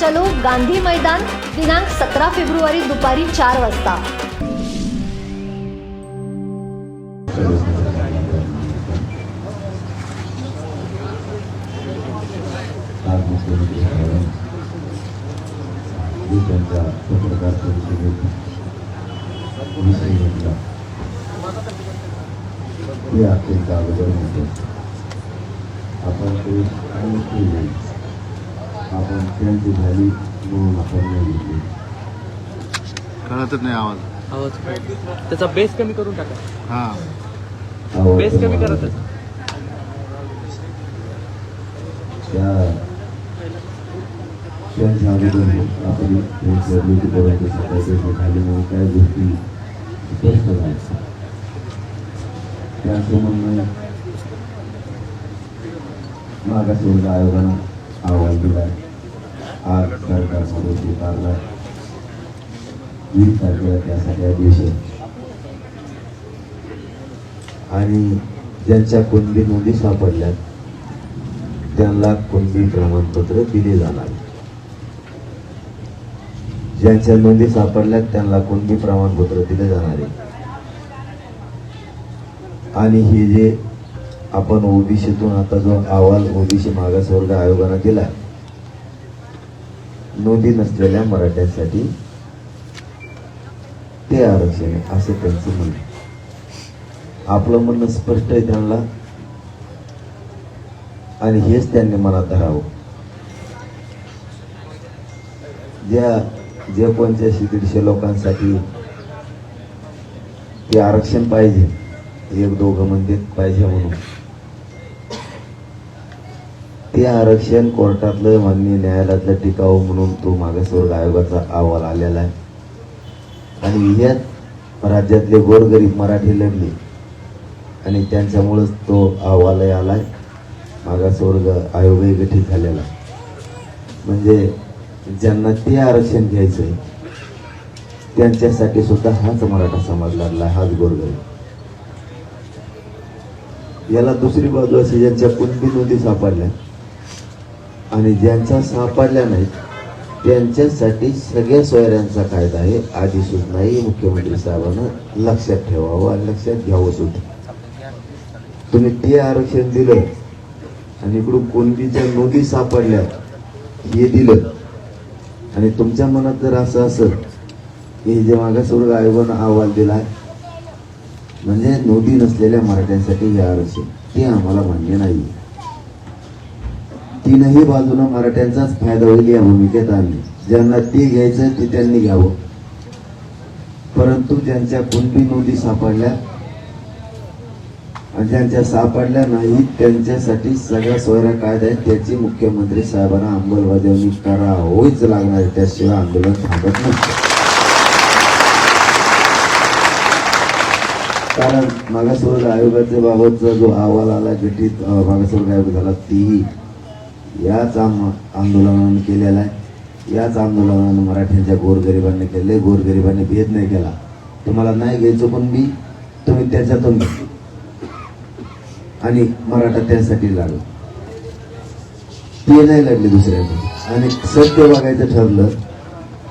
चलो गांधी मैदान दिनांक सतरा फेब्रुवारी दुपारी चार वाजता. म्हणजे आपण ते आणि आपण त्यांची झाली म्हणून आपण नाही घेतली. कळतच नाही आवाज. आवाज त्याचा बेस कमी करून टाका. हा. बेस कमी मला. करा त्याचा. त्या त्यांच्या अगोदर आपली निर्मिती परंतु सकाळी झाल्यामुळे काय गोष्टी स्पष्ट झाल्या त्यांचं म्हणणं मागासवर्ग आयोगानं अहवाल दिला आज वीस तारखेला आणि ज्यांच्या कोणती नोंदी सापडल्यात त्यांना कोणती प्रमाणपत्र दिले जाणार. ज्यांच्या नोंदी सापडल्यात त्यांना कोणती प्रमाणपत्र दिले जाणार आहे. आणि हे जे आपण ओबीसीतून आता जो अहवाल ओबीसी मागासवर्ग आयोगानं दिला नोंदी नसलेल्या मराठ्यांसाठी ते आरक्षण आहे असं त्यांचं म्हणणं आपलं म्हणणं स्पष्ट आहे त्यांना. आणि हेच त्यांनी मनात धरावं. ज्या जे पंच्याऐंशी दीडशे लोकांसाठी ते आरक्षण पाहिजे एक दोघं म्हणते पाहिजे म्हणून. ते आरक्षण कोर्टातलं माननीय न्यायालयातलं टिकावं म्हणून तो मागासवर्ग आयोगाचा अहवाल आलेला आहे. आणि यात राज्यातले गोरगरीब मराठी लढले. आणि त्यांच्यामुळंच तो अहवालही आलाय. मागासवर्ग आयोगही गठीत झालेला म्हणजे ज्यांना ते आरक्षण घ्यायचं आहे त्यांच्यासाठी सुद्धा हाच मराठा समाज लढला हाच गोरगरीब. याला दुसरी बाजू अशी ज्यांच्या कुणबी नोंदी सापडल्या आणि ज्यांचा सापडल्या नाहीत त्यांच्यासाठी सगळ्या सोयऱ्यांचा कायदा आहे. आधी सूचनाही मुख्यमंत्री साहेबांना लक्षात ठेवावं आणि लक्षात घ्यावं सुद्धा. तुम्ही ते आरक्षण दिलं आणि इकडून कोणतीच्या नोंदी सापडल्या हे दिलं. आणि तुमच्या मनात जर असं असेल की हे जे मागासवर्ग आयोगानं अहवाल आहे म्हणजे नोंदी नसलेल्या मराठ्यांसाठी हे आरक्षण ते आम्हाला मान्य नाही तीनही बाजूनं मराठ्यांचाच फायदा होईल या भूमिकेत आम्ही. ज्यांना ते घ्यायचं ते त्यांनी घ्यावं. परंतु ज्यांच्या कुणबी नोंदी सापडल्या आणि ज्यांच्या सापडल्या नाहीत त्यांच्यासाठी सगळ्या सोयऱ्या कायदा आहेत. त्याची मुख्यमंत्री साहेबांना अंमलबजावणी करावीच लागणार त्याशिवाय आंदोलन थांबत नसतं. कारण मागासवर्ग आयोगाच्या बाबतचा जो अहवाल आला घटित मागासवर्ग आयोग झाला तीही याच आम आंदोलनानं केलेला आहे. याच आंदोलनानं मराठ्यांच्या गोरगरिबांनी केले गोरगरिबांनी भेद नाही केला. तुम्हाला नाही घ्यायचं पण मी तुम्ही त्याच्यातून आणि मराठा त्यासाठी लढला ते नाही लढले दुसऱ्याकडे आणि सत्य बघायचं ठरलं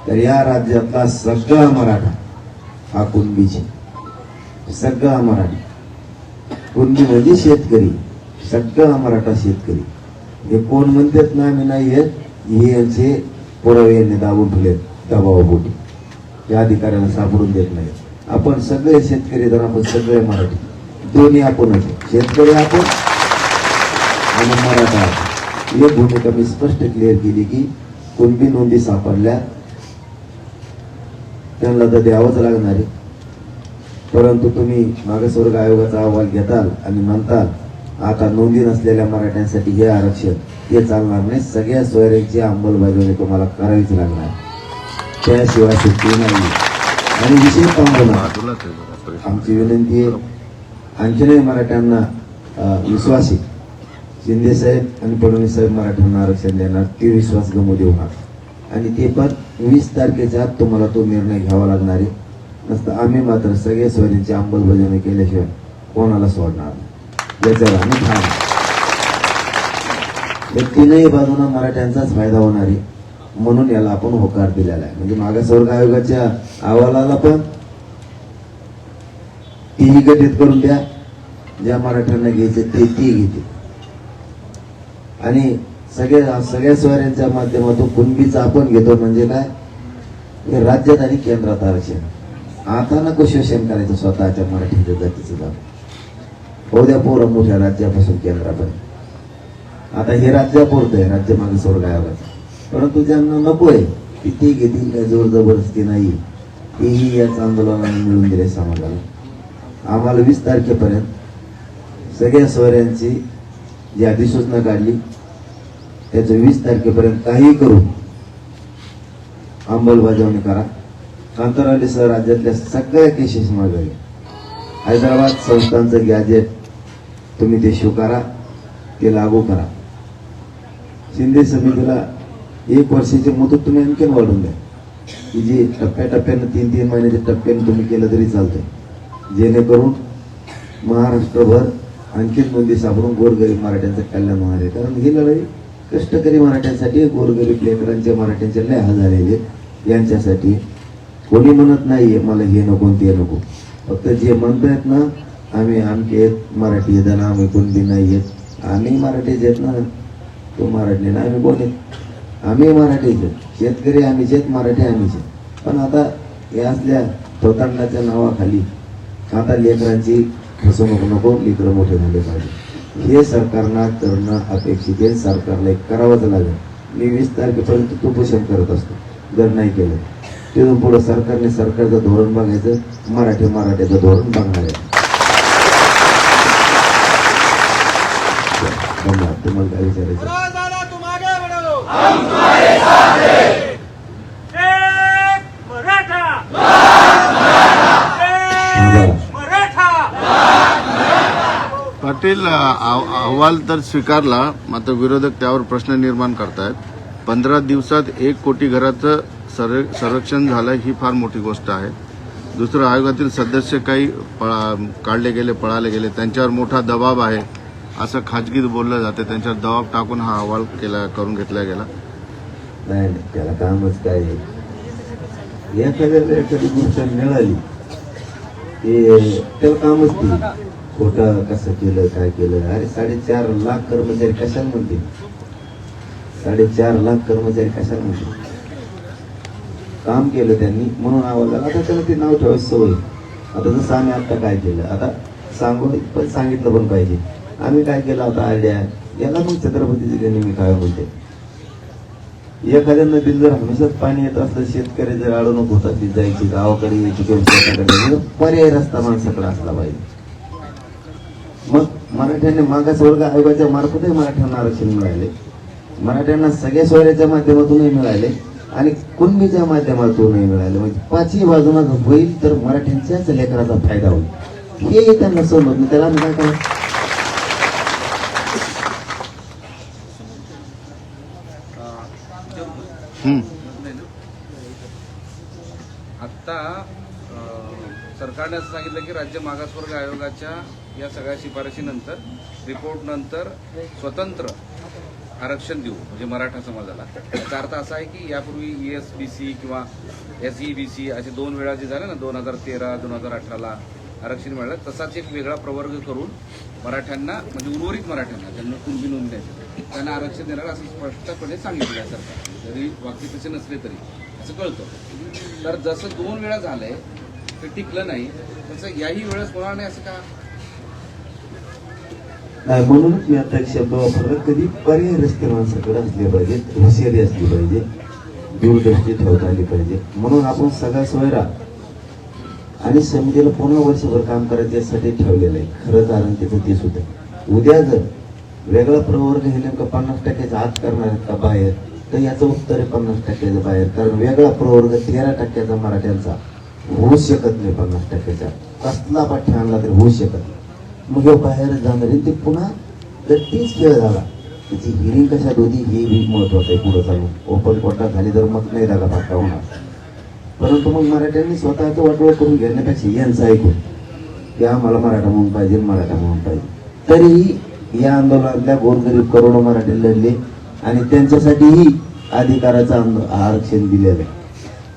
तर या राज्यातला सगळा मराठा हा कुणबीची. सगळा मराठा. कुणबी म्हणजे शेतकरी. सगळा मराठा शेतकरी. हे कोण म्हणतात ना आम्ही नाही येत हे यांचे पुरावे यांनी दाबून ठेवले दबावापोटी या अधिकाऱ्याला सापडून देत नाही आपण सगळे शेतकरी तर आपण सगळे मराठी दोन्ही आपण आहे. शेतकरी आपण आणि मराठा आपण. एक भूमिका मी स्पष्ट क्लिअर केली की कुणबी नोंदी सापडल्या त्यांना तर द्यावंच लागणार आहे परंतु तुम्ही मागासवर्ग आयोगाचा अहवाल घेताल आणि म्हणताल आता नोंदी नसलेल्या मराठ्यांसाठी हे आरक्षण हे चालणार नाही. सगळ्या सोयऱ्यांची अंमलबजावणी तुम्हाला करावीच लागणार. त्याशिवाय सुट्टी नाही. आणि विशेष आमची विनंती आहे आणखीनही मराठ्यांना विश्वास आहे. शिंदे साहेब आणि फडणवीस साहेब मराठ्यांना आरक्षण देणार ते विश्वास गमू देऊ नका. आणि ते पण वीस तारखेच्या आत तुम्हाला तो निर्णय घ्यावा लागणार आहे. नसतं आम्ही मात्र सगळे सोयरींची अंमलबजावणी केल्याशिवाय कोणाला सोडणार नाही. याच्यावर आम्ही ठाम आहे. तीनही मराठ्यांचाच फायदा होणार आहे म्हणून याला आपण होकार दिलेला आहे. म्हणजे मागासवर्ग आयोगाच्या अहवालाला पण तीही गटीत करून द्या. ज्या मराठ्यांना घ्यायचे ते ती घेते आणि सगळ्या सगळ्या स्वाऱ्यांच्या माध्यमातून कुणबीचं आपण घेतो म्हणजे काय? हे राज्यात आणि केंद्रात आरक्षण. आता नको शोषण करायचं स्वतःच्या मराठीच्या जातीचं जात होऊ द्या पोरं मोठ्या राज्यापासून केंद्रापर्यंत आता हे राज्यापुरतं आहे राज्य मागे स्वर्ग आयोगाचं परंतु ज्यांना नको आहे की ते घेतील काय जोर जबरदस्ती नाही. तेही याच आंदोलनाने मिळून दिले समाजाला. आम्हाला वीस तारखेपर्यंत सगळ्या सोयऱ्यांची जी अधिसूचना काढली त्याचं वीस तारखेपर्यंत काही करून अंमलबजावणी करा. कांतरावलीसह राज्यातल्या सगळ्या केसेस मागे हैदराबाद संस्थांचं गॅजेट तुम्ही ते स्वीकारा ते लागू करा. शिंदे समितीला एक वर्षाची मुदत तुम्ही आणखीन वाढवून द्या. की जी टप्प्याटप्प्यानं तीन तीन महिन्याच्या टप्प्याने तुम्ही केलं तरी चालतंय. जेणेकरून महाराष्ट्रभर आणखीन नोंदी सापडून गोरगरीब मराठ्यांचं कल्याण होणार आहे. कारण ही लढाई कष्टकरी मराठ्यांसाठी गोरगरीब लेकरांच्या मराठ्यांचे लय हजार झालेले यांच्यासाठी कोणी म्हणत नाहीये मला हे नको ते नको. फक्त जे म्हणतायत ना आम्ही आमचे आहेत मराठी आहेत ना आम्ही कुणबी नाही येत आम्ही मराठीच येत ना. तो मराठी ना आम्ही कोण? येत आम्ही मराठीच येत शेतकरी आम्हीच येत मराठी आम्हीच येत पण आता या असल्या थोतांडाच्या नावाखाली आता लेकरांची फसवणूक नको लेकरं मोठे झाले पाहिजे. हे सरकारना करणं अपेक्षित आहे. सरकारला एक करावंच लागेल. मी वीस तारखेपर्यंत कुपोषण करत असतो. जर नाही केलं तिथून पुढं सरकारने सरकारचं धोरण बघायचं मराठी मराठीचं धोरण बघणार आहे. पाटील अह- अहवाल तर स्वीकारला मात्र विरोधक त्यावर प्रश्न निर्माण करतायत. पंधरा दिवसात एक कोटी घराचं संर- संरक्षण झालं ही फार मोठी गोष्ट आहे. दुसरं आयोगातील सदस्य काही पळा काढले गेले पळाले गेले त्यांच्यावर मोठा दबाव आहे. असं खाजगीत बोललं जाते. त्यांच्यावर दबाव टाकून हा अहवाल केला करून घेतला गेला. नाही नाही त्याला कामच काय आहे. एखाद्याला एखादी गोष्ट मिळाली ते त्याला कामच ते खोटं कसं केलं काय केलं? अरे साडेचार लाख कर्मचारी कशाला म्हणते? साडेचार लाख कर्मचारी कशाला म्हणते? काम केलं त्यांनी म्हणून आवाज आला. आता त्याला ते नाव ठेवायची सवय. आता जसं आम्ही आता काय केलं आता सांगून पण सांगितलं पण पाहिजे. आम्ही काय केलं होता आयडिया याला मग छत्रपतीचे गणिमी काय बोलते एखाद्या नदीत जर हमेशाच पाणी येत असलं शेतकरी जर अडवणूक होत ती जायची गावाकडे यायची किंवा पर्याय रस्ता माणसाकडे असला पाहिजे. मग मराठ्यांनी मागासवर्ग आयोगाच्या मार्फतही मराठ्यांना आरक्षण मिळाले. मराठ्यांना सगळ्या सोयऱ्याच्या माध्यमातूनही मिळाले आणि कुणबीच्या माध्यमातूनही मिळाले. म्हणजे पाचही बाजूना जर होईल तर मराठ्यांच्याच लेकराचा फायदा होईल. हे त्यांना समजत त्याला आम्ही काय करायचं हं. आत्ता सरकारने असं सांगितलं की राज्य मागासवर्ग आयोगाच्या या सगळ्या शिफारशीनंतर रिपोर्टनंतर स्वतंत्र आरक्षण देऊ म्हणजे मराठा समाजाला. याचा अर्थ असा आहे की यापूर्वी ई एस बी सी किंवा एस ई बी सी असे दोन वेळा जे झाले ना दोन हजार तेरा दोन हजार अठराला आरक्षण मिळालं तसाच एक वेगळा प्रवर्ग करून मराठ्यांना म्हणजे उर्वरित मराठ्यांना ज्यांना कुणबी नोंदण्याचे त्यांना आरक्षण देणार असं स्पष्टपणे सांगितलं आहे सरकार जरी वाक्य तसे नसले तरी असं कळतं. तर जसं दोन वेळा झालंय ते टिकलं नाही तसं याही वेळेस होणार नाही असं का? नाही म्हणूनच मी आता एक शब्द वापरला कधी पर्याय रस्ते माणसाकडे असले पाहिजेत हुशारी असली पाहिजे दूरदृष्टी ठेवता आली पाहिजे. म्हणून आपण सगळा सोयरा आणि समितीला पूर्ण वर्षभर काम करायचं यासाठी ठेवलेलं आहे. खरं कारण त्याचं ते सुद्धा उद्या जर वेगळा प्रवर्ग हे नेमकं पन्नास टक्क्याच्या आत करणार आहेत का बाहेर? तर याचं उत्तर आहे पन्नास टक्क्याच्या बाहेर. कारण वेगळा प्रवर्ग तेरा टक्क्याचा मराठ्यांचा. होऊ शकत नाही पन्नास टक्क्याचा. कसला पाठ्य आणला तरी होऊ शकत नाही. मग हे बाहेर जाणार ते पुन्हा तर तीच खेळ झाला. त्याची हिरिंग कशात होती हे बी महत्वाचं आहे पुढं चालू ओपन कोटा झाली तर मग नाही दादा पाठा होणार. परंतु मग मराठ्यांनी स्वतःचं वाटोळ करून घेण्यापेक्षा यांचं ऐकून. की आम्हाला मराठा म्हणून पाहिजे मराठा म्हणून पाहिजे. तरीही या आंदोलनातल्या गोरगरीब करोडो मराठी लढले आणि त्यांच्यासाठीही अधिकाराचं आरक्षण दिलेलं आहे.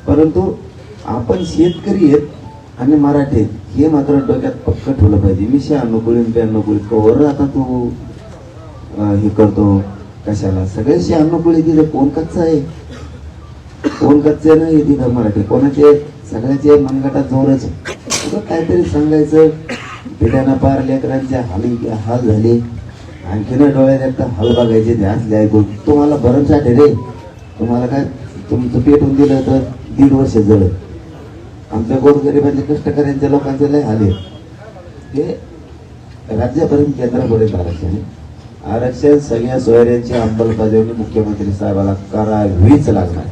परंतु आपण शेतकरी आहेत आणि मराठी आहेत हे मात्र डोक्यात पक्क ठेवलं पाहिजे. मी शहाण्णव कुळी ब्याण्णव कुळी कवर आता तू हे करतो कशाला? सगळे शहाण्णव कुळी तिथे कोण कच्चा आहे? कोण कच्चे नाही तिथं मराठी? कोणाचे? सगळ्याचे मनगटात जोरच काहीतरी सांगायचं? पिढ्यानं पार लेकरांचे हाली हाल झाले. आणखीन डोळ्यात एकदा हल बघायचे ते असले ऐकून तुम्हाला बरंच आहे रे. तुम्हाला काय तुमचं पेटून दिलं तर दीड वर्ष जळ आमच्या गोरगरिबांचे कष्टकऱ्यांच्या लोकांचे लय आले आहे हे राज्यापर्यंत केंद्रापर्यंत आरक्षण आरक्षण सगळ्या सोयऱ्यांची अंमलबजावणी मुख्यमंत्री साहेबाला करावीच लागणार.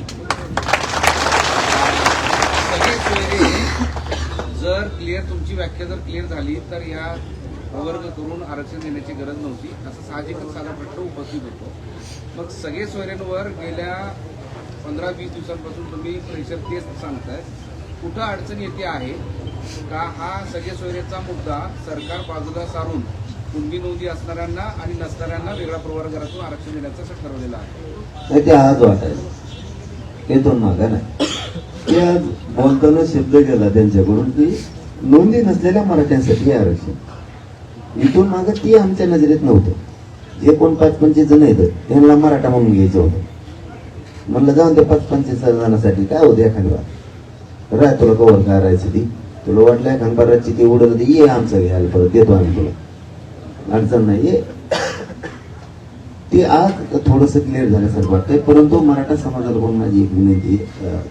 जर क्लिअर तुमची व्याख्या जर क्लिअर झाली तर या प्रवर्ग करून आरक्षण देण्याची गरज नव्हती. असं साहजिकच साधा प्रश्न उपस्थित होतो. मग सगळे सोयऱ्यांवर गेल्या पंधरा वीस दिवसांपासून तुम्ही प्रेशर तेच सांगताय कुठं अडचण येते आहे? का हा सगळे सोयऱ्याचा मुद्दा सरकार बाजूला सारून कुणबी नोंदी असणाऱ्यांना आणि नसणाऱ्यांना वेगळा प्रवर्गातून आरक्षण देण्याचं असं ठरवलेलं आहे? नाही ते आज वाटायचं. येतो मागा नाही. ते आज बोलताना शब्द गेला त्यांच्याकडून की नोंदी नसलेल्या मराठ्यांसाठी हे आरक्षण. इथून मागं ते आमच्या नजरेत नव्हतं. जे कोण पाच पंचवीस जण आहेत त्यांना मराठा म्हणून घ्यायचं होतं. म्हणलं जाऊन ते पाच पंचवीस जणांसाठी काय होतं एखादी बा राय तुला कवर काय राहायचं ती. तुला वाटलं एखाद बाराची ती उडत ते ये आमचं घ्यायला परत देतो आम्ही तुला. अडचण नाही ये. ते आज थोडस क्लिअर झाल्यासारखं वाटतंय परंतु मराठा समाजाला पण माझी एक विनंती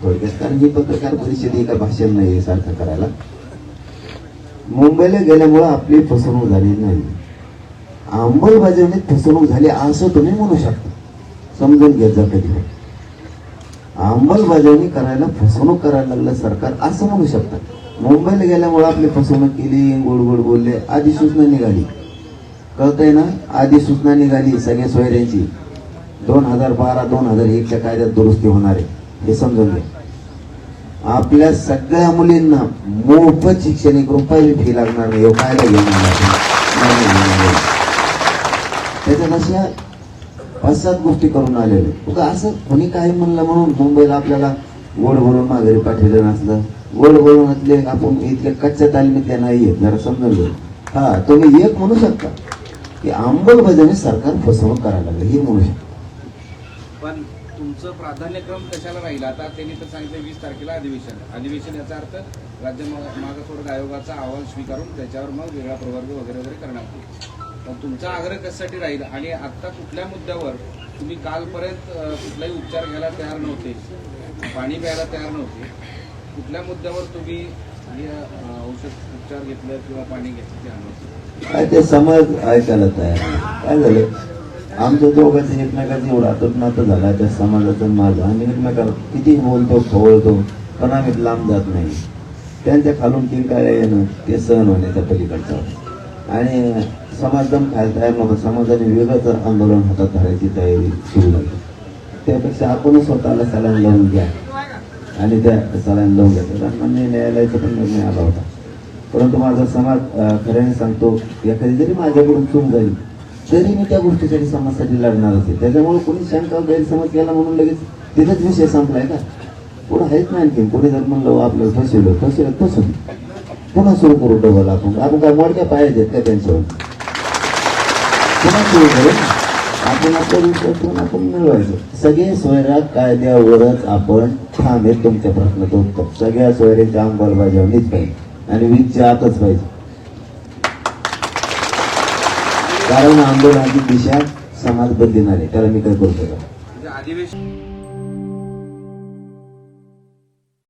थोडक्यात कारण ही पत्रकार परिषद एका भाषण नाही आहे सारखं करायला. मुंबईला गेल्यामुळं आपली फसवणूक झाली नाही. अंमलबजावणीत फसवणूक झाली असं तुम्ही म्हणू शकता. समजून घेत जा कधी अंमलबजावणी करायला फसवणूक करायला लागलं सरकार असं म्हणू शकता. मुंबईला गेल्यामुळं आपली फसवणूक केली गोड गोड बोलले अधिसूचना निघाली. कळतंय ना? अधिसूचना निघाली सगळ्या सोयऱ्यांची. दोन हजार बारा दोन हजार एकच्या कायद्यात दुरुस्ती होणार आहे. हे समजून घ्या. आपल्या सगळ्या मुलींना मोफत शिक्षण एक रुपयाची फी लागणार नाही हो घेणार त्याच्यात अशा पाच सात गोष्टी करून आलेले. असं कोणी काही म्हणलं म्हणून मुंबईला आपल्याला गोड भरून माघारी पाठवलं नसलं. गोड बोलून असले आपण इथल्या कच्च्या तालमीतल्या नाही जरा समजून घेऊ हा तुम्ही एक म्हणू शकता की अंमलबजावणी सरकार फसवणूक करायला लागलं हे म्हणू शकता. पण तुमचं प्राधान्यक्रम कशाला राहील? आता त्यांनी तर सांगितलं वीस तारखेला अधिवेशन. अधिवेशन याचा अर्थ राज्य मागासवर्ग आयोगाचा अहवाल स्वीकारून त्याच्यावर मग वेगळा प्रवर्ग वगैरे वगैरे करण्यात येईल. पण तुमचा आग्रह कशासाठी राहील? आणि आत्ता कुठल्या मुद्द्यावर तुम्ही कालपर्यंत कुठलाही उपचार घ्यायला तयार नव्हते पाणी प्यायला तयार नव्हते कुठल्या मुद्द्यावर तुम्ही औषध उपचार घेतलं किंवा पाणी घेतलं ते समज काय ते ऐकायला तयार काय झालं? आमचं दोघांचं एकमेकाचं एवढं आतून नातं झालं त्या समाजाचं माझं. आम्ही एकमेकाला किती बोलतो खवळतो पण आम्ही लांब जात नाही. त्यांच्या खालून किंकाळ्या काय येणं ते सहन होण्याच्या पलीकडचं. आणि समाजदम खायला तयार नव्हता समाजाने वेगळंच आंदोलन हातात धरायची तयारी सुरू झाली. त्यापेक्षा आपणच स्वतःला सलाईन लावून घ्या. आणि त्या सलाईन लावून घ्या. मान्य न्यायालयाचा पण निर्णय आला होता. परंतु माझा समाज खऱ्याने सांगतो एखादी जरी माझ्याकडून चूक जाईल तरी मी त्या गोष्टीसाठी समाजासाठी लढणार होते त्याच्यामुळे कोणी शंका गैरसमज केला म्हणून लगेच तिथंच विषय संपलाय का? पुढं आहेच नाही आणखी कोणी जर म्हणलं आपलं फसवलं फसवलं फसून पुन्हा सुरू करू डबल आपण आपण काय मोडक्या पाहिजे का त्यांच्यावर? पुन्हा सुरू करू. आपण आपला विश्वास ठेवून आपण मिळवायचं. सगळे सोयरा कायद्यावरच आपण थांबेल तुमच्या प्रश्नाचं उत्तर. सगळ्या सोयऱ्यांच्या अंमलबजावणीच पाहिजे आणि वीजच्या आतच पाहिजे. कारण आंदोलनाची दिशा समाज बदलणार आहे. त्याला मी काय करू शकत अधिवेशन